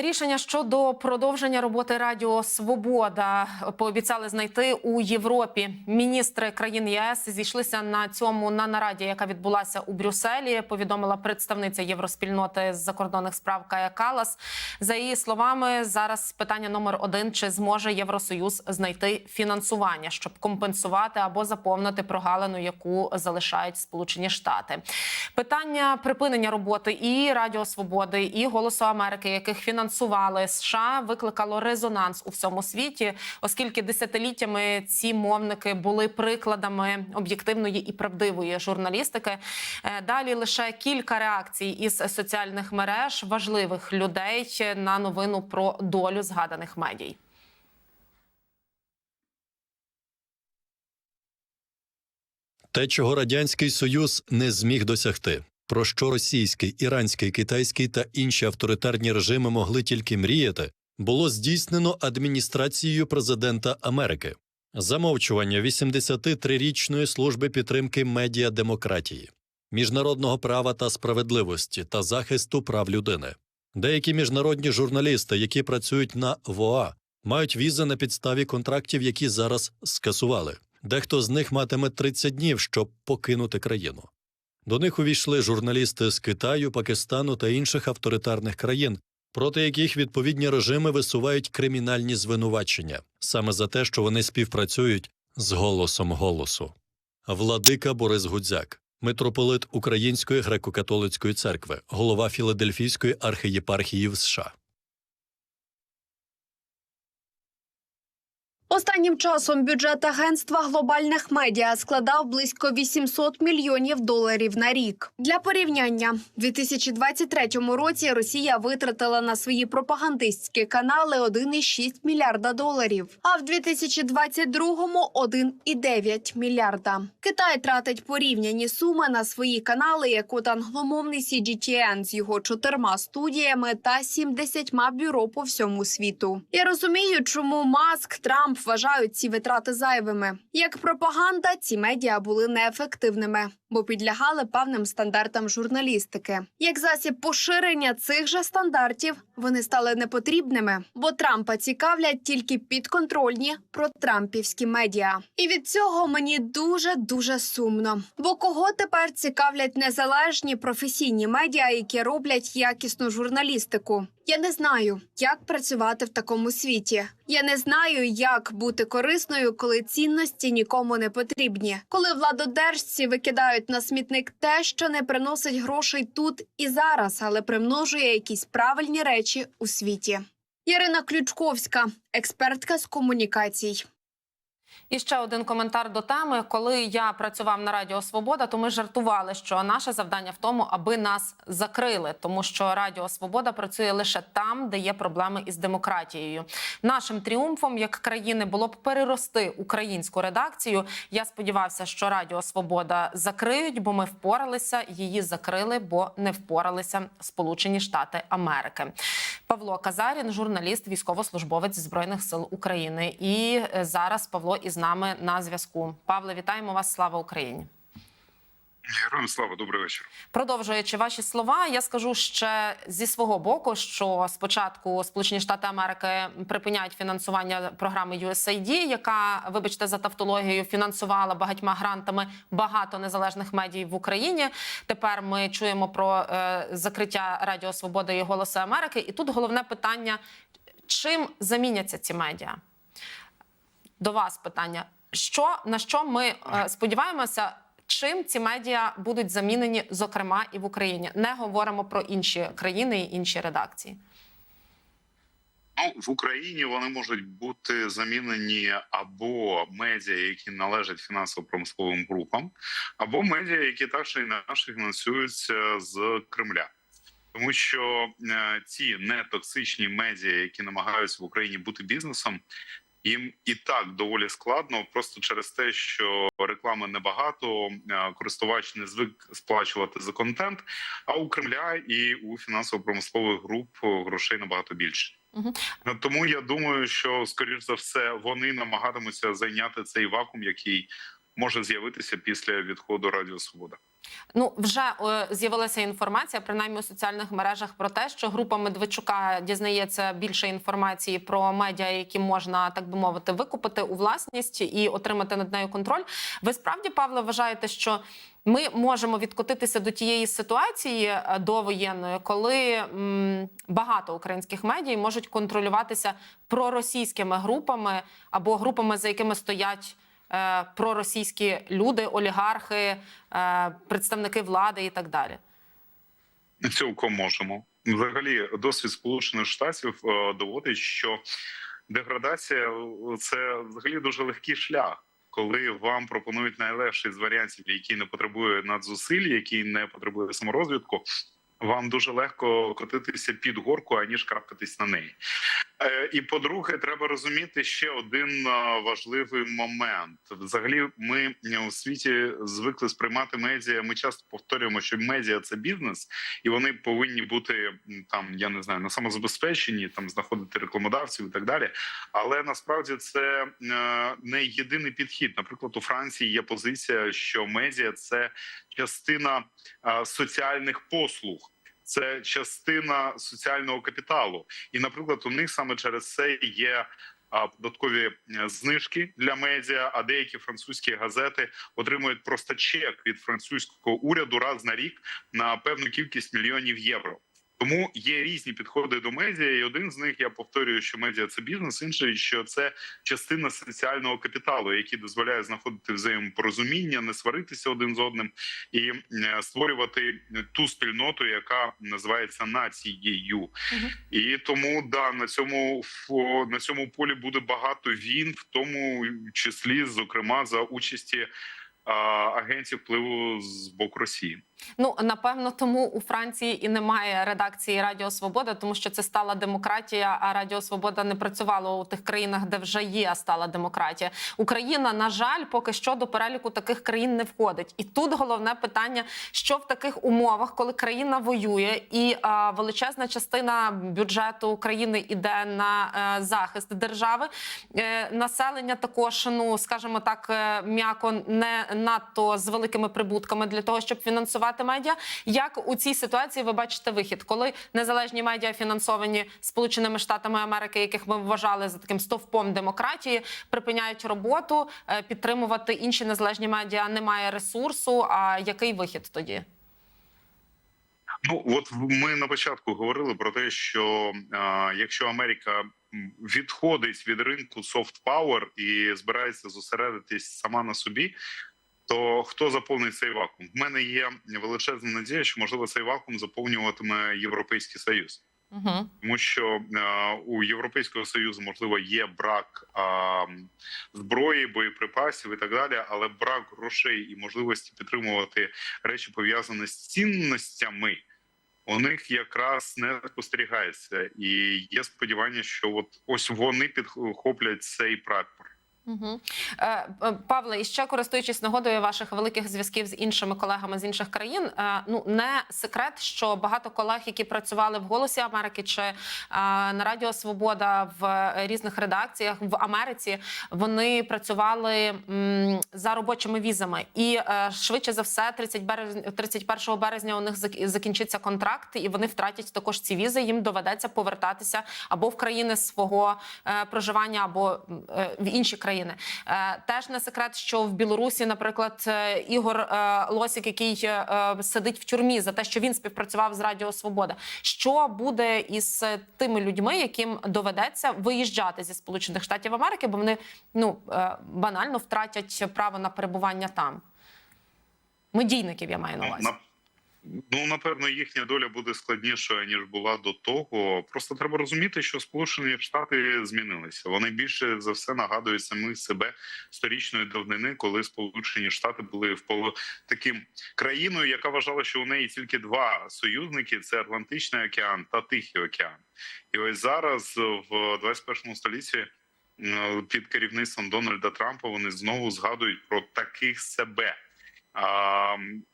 Рішення щодо продовження роботи Радіо Свобода пообіцяли знайти у Європі. Міністри країн ЄС зійшлися на цьому на нараді, яка відбулася у Брюсселі. Повідомила представниця євроспільноти з закордонних справ Кая Калас. За її словами, зараз питання номер один: чи зможе Євросоюз знайти фінансування, щоб компенсувати або заповнити прогалину, яку залишають Сполучені Штати. Питання припинення роботи і Радіо Свободи, і Голосу Америки, яких фінансували США, викликало резонанс у всьому світі, оскільки десятиліттями ці мовники були прикладами об'єктивної і правдивої журналістики. Е, Далі лише кілька реакцій із соціальних мереж важливих людей на новину про долю згаданих медій. Те, чого радянський союз не зміг досягти, про що російський, іранський, китайський та інші авторитарні режими могли тільки мріяти, було здійснено адміністрацією президента Америки. Замовчування 83-річної служби підтримки медіадемократії, міжнародного права та справедливості та захисту прав людини. Деякі міжнародні журналісти, які працюють на ВОА, мають візи на підставі контрактів, які зараз скасували. Дехто з них матиме 30 днів, щоб покинути країну. До них увійшли журналісти з Китаю, Пакистану та інших авторитарних країн, проти яких відповідні режими висувають кримінальні звинувачення саме за те, що вони співпрацюють з голосом голосу. Владика Борис Гудзяк, митрополит Української греко-католицької церкви, голова Філадельфійської архієпархії в США. Останнім часом бюджет агентства глобальних медіа складав близько 800 мільйонів доларів на рік. Для порівняння, у 2023 році Росія витратила на свої пропагандистські канали 1,6 мільярда доларів, а в 2022 – 1,9 мільярда. Китай тратить порівняні суми на свої канали, як от англомовний CGTN з його чотирма студіями та 70 бюро по всьому світу. Я розумію, чому Маск, Трамп вважають ці витрати зайвими. Як пропаганда, ці медіа були неефективними, бо підлягали певним стандартам журналістики. Як засіб поширення цих же стандартів, вони стали непотрібними, бо Трампа цікавлять тільки підконтрольні протрампівські медіа. І від цього мені дуже дуже сумно. Бо кого тепер цікавлять незалежні професійні медіа, які роблять якісну журналістику? Я не знаю, як працювати в такому світі. Я не знаю, як бути корисною, коли цінності нікому не потрібні. Коли владодержці викидають на смітник те, що не приносить грошей тут і зараз, але примножує якісь правильні речі у світі. Ярина Ключковська, експертка з комунікацій. І ще один коментар до теми. Коли я працював на Радіо Свобода, то ми жартували, що наше завдання в тому, аби нас закрили, тому що Радіо Свобода працює лише там, де є проблеми із демократією. Нашим тріумфом як країни було б перерости українську редакцію. Я сподівався, що Радіо Свобода закриють, бо ми впоралися. Її закрили, бо не впоралися Сполучені Штати Америки. Павло Казарін, журналіст, військовослужбовець збройних сил України. І е, зараз Павло із нами на зв'язку. Павле, вітаємо вас! Слава Україні! Героям слава, добрий вечір. Продовжуючи ваші слова, я скажу ще зі свого боку, що спочатку Сполучені Штати Америки припиняють фінансування програми USAID, яка, вибачте, за тавтологією фінансувала багатьма грантами багато незалежних медій в Україні. Тепер ми чуємо про е, закриття Радіо Свобода і Голоси Америки. І тут головне питання: чим заміняться ці медіа? До вас питання: що на що ми е, сподіваємося? Чим ці медіа будуть замінені, зокрема і в Україні? Не говоримо про інші країни і інші редакції. Ну в Україні вони можуть бути замінені або медіа, які належать фінансово-промисловим групам, або медіа, які так чи інакше фінансуються з Кремля. Тому що е, ці нетоксичні медіа, які намагаються в Україні бути бізнесом, їм і так доволі складно, просто через те, що реклами небагато, користувач не звик сплачувати за контент. А у Кремля і у фінансово-промислових груп грошей набагато більше. Угу. Тому я думаю, що скоріш за все вони намагатимуться зайняти цей вакуум, який може з'явитися після відходу Радіо Свобода. Ну вже е, з'явилася інформація, принаймні у соціальних мережах, про те, що група Медведчука дізнається більше інформації про медіа, які можна так би мовити викупити у власність і отримати над нею контроль. Ви справді, Павло, вважаєте, що ми можемо відкотитися до тієї ситуації е, довоєнної, коли м, багато українських медій можуть контролюватися проросійськими групами або групами, за якими стоять проросійські люди, олігархи, е, представники влади і так далі. Цілком можемо. Взагалі, досвід Сполучених Штатів е, доводить, що деградація е, це взагалі дуже легкий шлях. Коли вам пропонують найлегший з варіантів, який не потребує надзусиль, який не потребує саморозвитку, вам дуже легко котитися під горку, аніж крапкатись на неї. Е, І по-друге, треба розуміти ще один е, важливий момент. Взагалі, ми е, у світі звикли сприймати медіа. Ми часто повторюємо, що медіа це бізнес, і вони повинні бути там, я не знаю, на самозабезпеченні, там знаходити рекламодавців і так далі. Але насправді це не єдиний підхід. Наприклад, у Франції є позиція, що медіа це частина соціальних послуг. Це частина соціального капіталу, і, наприклад, у них саме через це є податкові е, знижки для медіа. А деякі французькі газети отримують просто чек від французького уряду раз на рік на певну кількість мільйонів євро. Тому є різні підходи до медіа, і один з них я повторюю, що медіа це бізнес, інший що це частина соціального капіталу, який дозволяє знаходити взаємопорозуміння, не сваритися один з одним і е, створювати ту спільноту, яка називається нацією. І тому да на цьому на цьому полі буде багато він, в тому числі, зокрема, за участі а, агентів впливу з боку Росії. Ну напевно, тому у Франції і немає редакції Радіо Свобода, тому що це стала демократія. А Радіо Свобода не працювало у тих країнах, де вже є стала демократія. Україна, на жаль, поки що до переліку таких країн не входить. І тут головне питання: що в таких умовах, коли країна воює, і а, величезна частина бюджету України іде на е, захист держави, е, населення також, ну скажімо так, е, м'яко не надто з великими прибутками для того, щоб фінансувати медіа. Як у цій ситуації ви бачите вихід, коли незалежні медіа фінансовані Сполученими Штатами Америки, яких ми вважали за таким стовпом демократії, припиняють роботу, е, підтримувати інші незалежні медіа немає ресурсу. А який вихід тоді? Ну от ми на початку говорили про те, що а, якщо Америка відходить від ринку soft power і збирається зосередитись сама на собі. То хто заповнить цей вакуум? В мене є величезна надія, що можливо цей вакуум заповнюватиме Європейський Союз. Угу. тому що е, у Європейського союзу можливо є брак е, зброї, боєприпасів і так далі, але брак грошей і можливості підтримувати речі пов'язані з цінностями. У них якраз не спостерігається, і є сподівання, що от ось вони підхоплять цей прапор. Угу. Павле, і ще користуючись нагодою ваших великих зв'язків з іншими колегами з інших країн, е, ну не секрет, що багато колег, які працювали в Голосі Америки чи на Радіо Свобода в різних редакціях в Америці, вони працювали за робочими візами, і швидше за все, 30 березня, 31 березня у них зак- закінчиться контракт, і вони втратять також ці візи. Їм доведеться повертатися або в країни свого проживання, або в інші країни. Е, теж не секрет, що в Білорусі, наприклад, е, Ігор е, Лосік, який сидить в тюрмі за те, що він співпрацював з Радіо Свобода. Що буде із тими людьми, яким доведеться виїжджати зі Сполучених Штатів Америки, бо вони ну банально втратять право на перебування там? Медійників я маю на увазі. Ну, напевно, їхня доля буде складнішою ніж була до того. Просто треба розуміти, що Сполучені Штати змінилися. Вони більше за все нагадують самих себе сторічної давнини, коли Сполучені Штати були в поло таким країною, яка вважала, що у неї тільки два союзники: це Атлантичний океан та Тихий океан. І ось зараз в 21 столітті. Під керівництвом Дональда Трампа вони знову згадують про таких себе.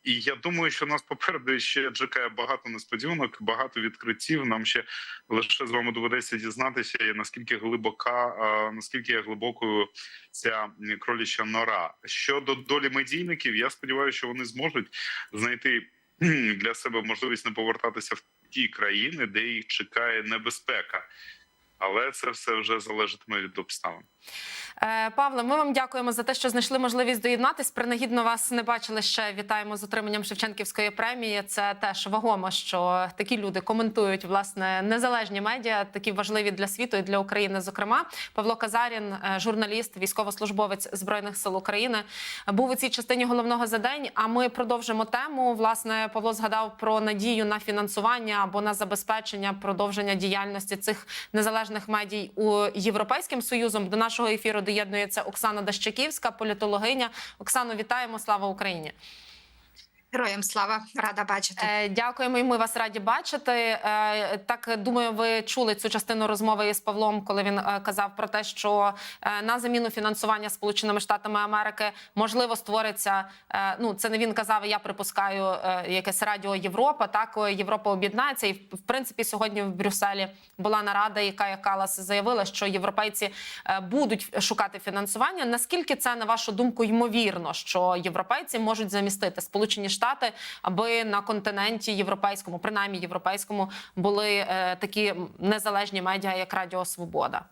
І я думаю, що нас попереду ще чекає багато несподіванок, багато відкриттів. Нам ще лише з вами доведеться дізнатися, наскільки глибока, наскільки глибокою ця кроліча нора. Щодо долі медійників, я сподіваюся, що вони зможуть знайти для себе можливість не повертатися в ті країни, де їх чекає небезпека. Але це все вже залежатиме від обставин. Е, Павле, ми вам дякуємо за те, що знайшли можливість доєднатись. Принагідно вас не бачили ще. Вітаємо з отриманням Шевченківської премії. Це теж вагомо, що такі люди коментують власне незалежні медіа, такі важливі для світу і для України. Зокрема, Павло Казарін, е, журналіст, військовослужбовець збройних сил України, був у цій частині головного за день. А ми продовжимо тему. Власне, Павло згадав про надію на фінансування або на забезпечення продовження діяльності цих незалежних медій у Європейським Союзом. До нашого ефіру доєднується Оксана Дащаківська, політологиня. Оксано, вітаємо! Слава Україні! Героям слава, рада бачити. Е, Дякуємо, і ми вас раді бачити. Е, Так думаю, ви чули цю частину розмови із Павлом, коли він е, казав про те, що на заміну фінансування Сполученими Штатами Америки можливо створиться. Ну це не він казав. Я припускаю якесь радіо Європа. Так Європа об'єднається, і в принципі сьогодні в Брюсселі була нарада, яка як Калас заявила, що європейці будуть шукати фінансування. Наскільки це на вашу думку ймовірно, що європейці можуть замістити Сполучені Штати, аби на континенті європейському, принаймні європейському, були е, такі незалежні медіа, як Радіо Свобода?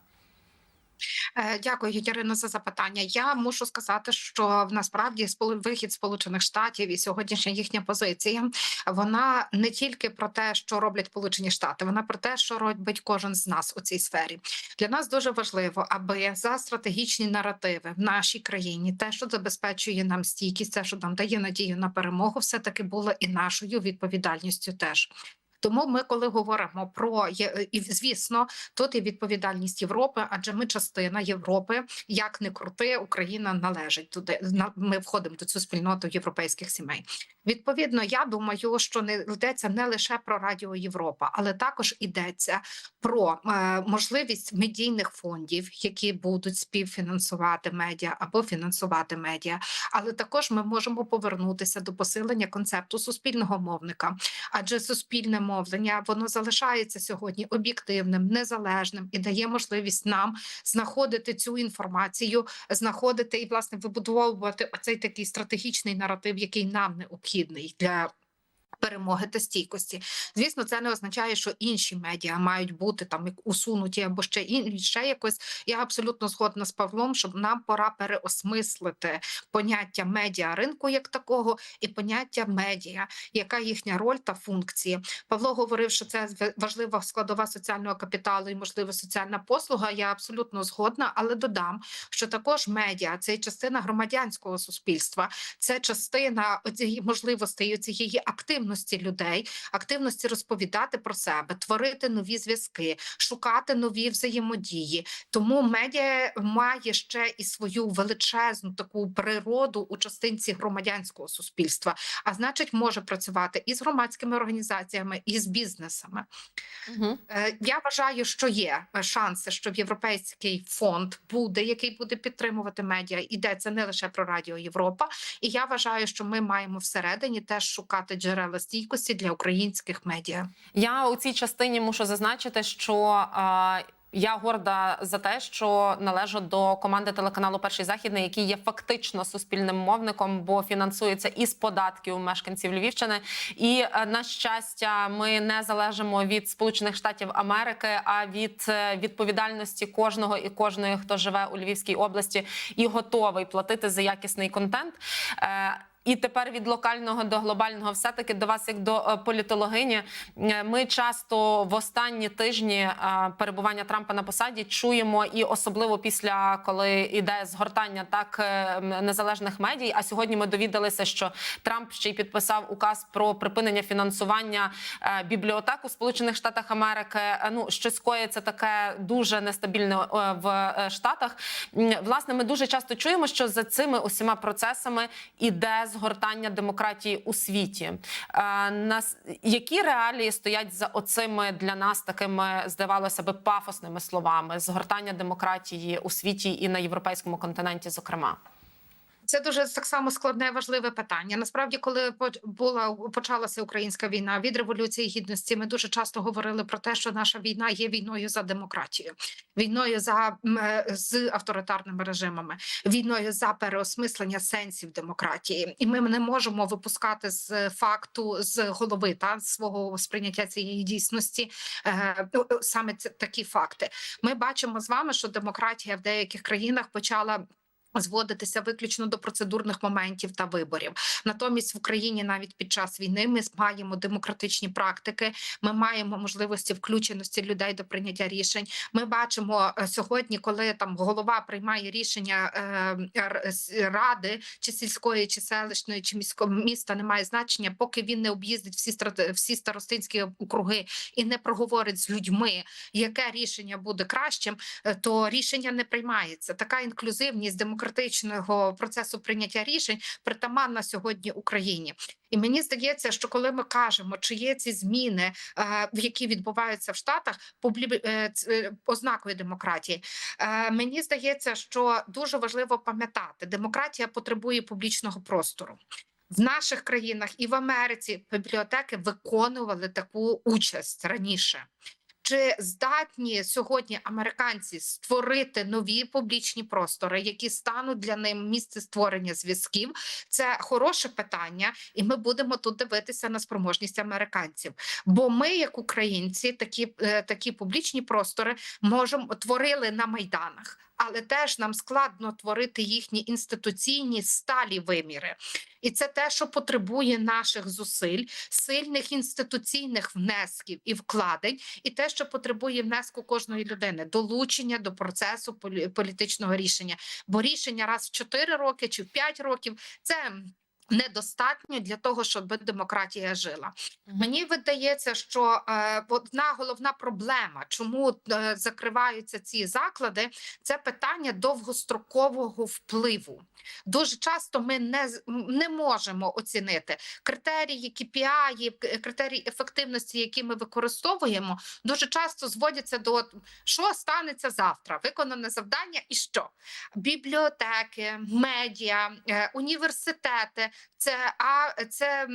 Е, Дякую, Ярино, за запитання. Я мушу сказати, що насправді вихід Сполучених Штатів і сьогоднішня їхня позиція вона не тільки про те, що роблять Сполучені Штати, вона про те, що робить кожен з нас у цій сфері. Для нас дуже важливо, аби за стратегічні наративи в нашій країні, те, що забезпечує нам стійкість, те, що нам дає надію на перемогу, все таки було і нашою відповідальністю теж. Тому ми, коли говоримо про є- і звісно, тут і відповідальність Європи, адже ми частина Європи. Як не крути, Україна належить туди. Ми входимо до цю спільноту європейських сімей. Відповідно, я думаю, що не йдеться не лише про Радіо Європа, але також йдеться про е, можливість медійних фондів, які будуть співфінансувати медіа або фінансувати медіа. Але також ми можемо повернутися до посилення концепту суспільного мовника, адже суспільне мовлення воно залишається сьогодні об'єктивним, незалежним і дає можливість нам знаходити цю інформацію, знаходити і власне вибудовувати оцей такий стратегічний наратив, який нам необхідний для. Перемоги та стійкості, звісно, це не означає, що інші медіа мають бути там як усунуті або ще ін ще якось. Я абсолютно згодна з Павлом, що нам пора переосмислити поняття медіа ринку як такого, і поняття медіа, яка їхня роль та функції. Павло говорив, що це важлива складова соціального капіталу і можливо соціальна послуга. Я абсолютно згодна, але додам, що також медіа це частина громадянського суспільства, це частина цієї можливостей цієї активності людей, активності розповідати про себе, творити нові зв'язки, шукати нові взаємодії. Тому медіа має ще і свою величезну таку природу у частинці громадянського суспільства, а значить, може працювати і з громадськими організаціями, і з бізнесами. Угу. Я вважаю, що є е, шанси, що європейський фонд буде, який буде підтримувати медіа. Йдеться не лише про Радіо Європа, і я вважаю, що ми маємо всередині теж шукати джерела стійкості для українських медіа. Я у цій частині мушу зазначити, що е, я горда за те, що належу до команди телеканалу Перший західний, який є фактично суспільним мовником, бо фінансується із податків мешканців Львівщини. І е, на щастя, ми не залежимо від Сполучених Штатів Америки, а від е, відповідальності кожного і кожної, хто живе у Львівській області і готовий платити за якісний контент. І тепер від локального до глобального, все таки до вас, як до е, політологині, Е, ми часто в останні тижні е, перебування Трампа на посаді чуємо, і особливо після коли йде згортання так незалежних медій. А сьогодні ми довідалися, що Трамп ще й підписав указ про припинення фінансування бібліотек у Сполучених Штатах Америки. Ну щось коїться таке дуже нестабільне в Штатах. Власне, ми дуже часто чуємо, що за цими усіма процесами іде згортання демократії у світі. Е, Нас які реалії стоять за оцими для нас такими, здавалося би, пафосними словами згортання демократії у світі і на європейському континенті, зокрема. Це дуже так само складне, важливе питання. Насправді, коли була почалася українська війна від революції гідності, ми дуже часто говорили про те, що наша війна є війною за демократію, війною за е, з авторитарними режимами, війною за переосмислення сенсів демократії, і ми не можемо випускати з факту з голови та свого сприйняття цієї дійсності е, саме такі факти. Ми бачимо з вами, що демократія в деяких країнах почала. Зводитися виключно до процедурних моментів та виборів. Натомість в Україні навіть під час війни ми маємо демократичні практики. Ми маємо можливості включеності людей до прийняття рішень. Ми бачимо е, сьогодні, коли там голова приймає рішення е, ради чи сільської, чи селищної, чи міського міста, немає значення, поки він не об'їздить всі всі старостинські округи і не проговорить з людьми, яке рішення буде кращим, е, то рішення не приймається. Така інклюзивність демократичного процесу прийняття рішень притаманна сьогодні Україні. І мені здається, що коли ми кажемо, чи є ці зміни, е, які відбуваються в Штатах, е, е, ознакою демократії, мені здається, що дуже важливо пам'ятати, демократія потребує публічного простору. В наших країнах і в Америці бібліотеки виконували таку участь раніше. Чи здатні сьогодні американці створити нові публічні простори, які стануть для них місце створення зв'язків? Це хороше питання, і ми будемо тут дивитися на спроможність американців. Бо ми, як українці, такі, е, такі публічні простори можемо творили на майданах. Але теж нам складно творити їхні інституційні сталі виміри, і це те, що потребує наших зусиль, сильних інституційних внесків і вкладень, і те, що потребує внеску кожної людини, долучення до процесу полі- політичного рішення. Бо рішення раз в 4 роки чи в 5 років це. Недостатньо для того, щоб демократія жила. Мені видається, що е, одна головна проблема, чому е, закриваються ці заклади, це питання довгострокового впливу. Дуже часто ми не, не можемо оцінити критерії KPI, к- критерії ефективності, які ми використовуємо, дуже часто зводяться до що станеться завтра, виконане завдання і що бібліотеки, медіа, е, університети, це а це.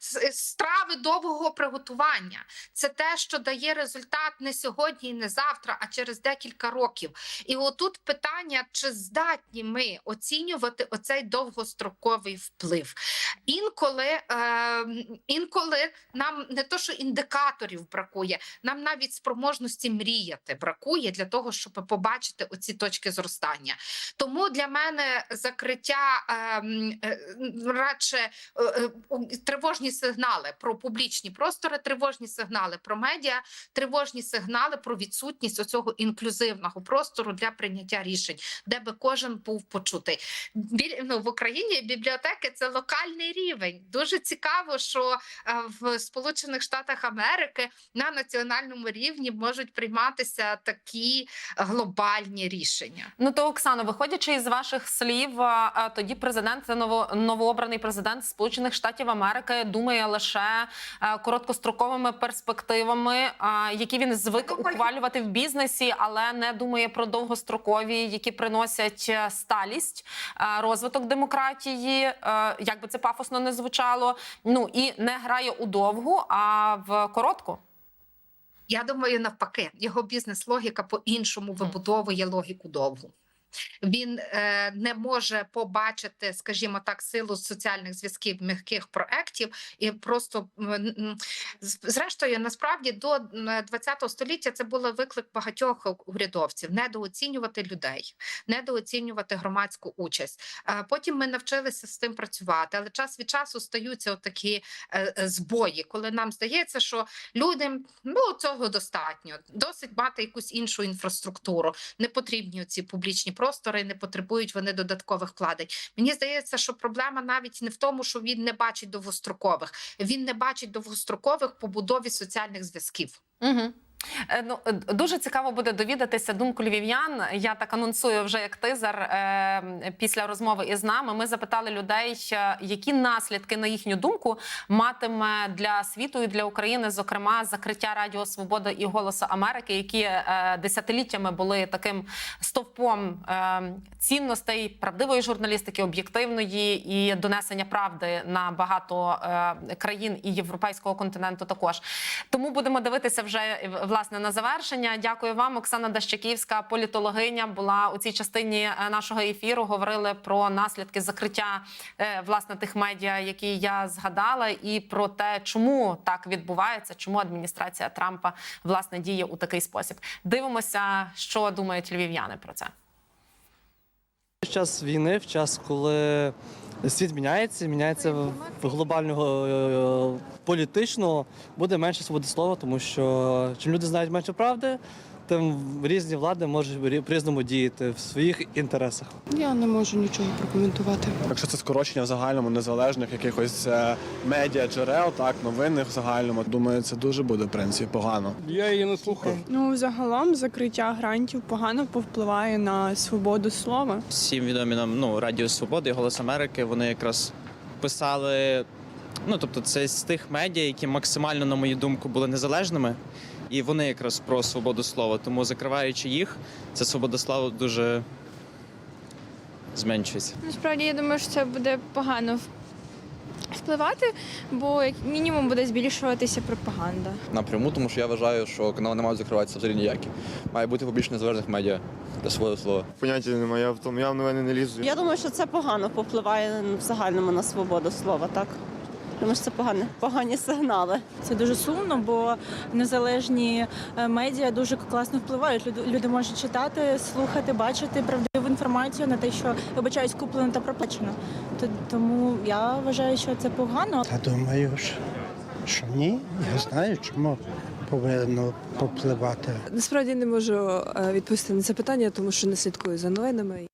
С- Страви довгого приготування це те, що дає результат не сьогодні, і не завтра, а через декілька років. І отут питання: чи здатні ми оцінювати оцей довгостроковий вплив? Інколи, е, інколи нам не то, що індикаторів бракує, нам навіть спроможності мріяти бракує для того, щоб побачити оці точки зростання. Тому для мене закриття е, е, радше е, е, тривожні сигнали про публічні простори, тривожні сигнали про медіа, тривожні сигнали про відсутність оцього інклюзивного простору для прийняття рішень, де би кожен був почутий. Бі- ну, в Україні бібліотеки це локальний рівень. Дуже цікаво, що е, в Сполучених Штатах Америки на національному рівні можуть прийматися такі глобальні рішення. Ну то Оксано, виходячи із ваших слів, а, а, тоді президент ново, новообраний президент Сполучених Штатів Америки думає лише короткостроковими перспективами, які він звик ухвалювати в бізнесі, але не думає про довгострокові, які приносять е, сталість, е, розвиток демократії. е, Як би це пафосно не звучало. Ну і не грає у довгу, а в коротку. Я думаю, навпаки, його бізнес-логіка по-іншому вибудовує логіку довгу. Він е, не може побачити, скажімо так, силу соціальних зв'язків м'яких проєктів і просто зрештою, насправді до м, ХХ століття це було виклик багатьох урядовців недооцінювати людей, недооцінювати громадську участь. Е, потім ми навчилися з тим працювати, але час від часу стаються такі е, е, збої, коли нам здається, що людям ну цього достатньо. Досить мати якусь іншу інфраструктуру. Не потрібні ці публічні простори, не потребують вони додаткових вкладень. Мені здається, що проблема навіть не в тому, що він не бачить довгострокових. Він не бачить довгострокових побудові соціальних зв'язків. Угу. Е, Ну е, дуже цікаво буде довідатися думку львів'ян. Я так анонсую вже як тизер е, після розмови із нами. Ми запитали людей, які наслідки, на їхню думку, матиме для світу і для України, зокрема, закриття Радіо Свобода і Голосу Америки, які десятиліттями були таким стовпом цінностей правдивої журналістики, об'єктивної і донесення правди на багато країн і європейського континенту. Також тому будемо дивитися вже е, власне на завершення. Дякую вам, Оксана Дащаківська, політологиня, була у цій частині е, нашого ефіру. Говорили про наслідки закриття е, власне тих медіа, які я згадала, і про те, чому так відбувається, чому адміністрація Трампа власне діє у такий спосіб. Дивимося, що думають львів'яни про це. В час війни, в час, коли світ міняється, міняється в глобального е, політичного, буде менше свободи слова, тому що чим люди знають менше правди, тим різні влади можуть рі- по-різному діяти в своїх інтересах. Я не можу нічого прокоментувати. Якщо це скорочення в загальному незалежних якихось е, медіа джерел, так новинних в загальному, думаю, це дуже буде в принципі погано. Я її не слухав. Ну, загалом закриття грантів погано повпливає на свободу слова. всім відомі нам ну, Радіо Свободи і Голос Америки. Вони якраз писали. Ну, тобто, це з тих медіа, які максимально, на мою думку, були незалежними, і вони якраз про свободу слова. Тому закриваючи їх, ця свобода слова дуже зменшується. Насправді я думаю, що це буде погано впливати, бо як мінімум буде збільшуватися пропаганда. напряму, тому що я вважаю, що канали не мають закриватися взагалі ніякі. Має бути побільше незалежних медіа для свого слова. Поняття немає, я в тому я в новини не лізу. Я думаю, що це погано впливає в загальному на свободу слова, так? Тому що це погані, погані сигнали. Це дуже сумно, бо незалежні е, медіа дуже класно впливають. Люди, люди можуть читати, слухати, бачити правдиву інформацію на те, що вибачаюсь, куплено та проплачено. То- Тому я вважаю, що це погано. Та думаю, що, що ні. Я знаю, чому повинно попливати. Насправді не можу відповісти на це питання, тому що не слідкую за новинами.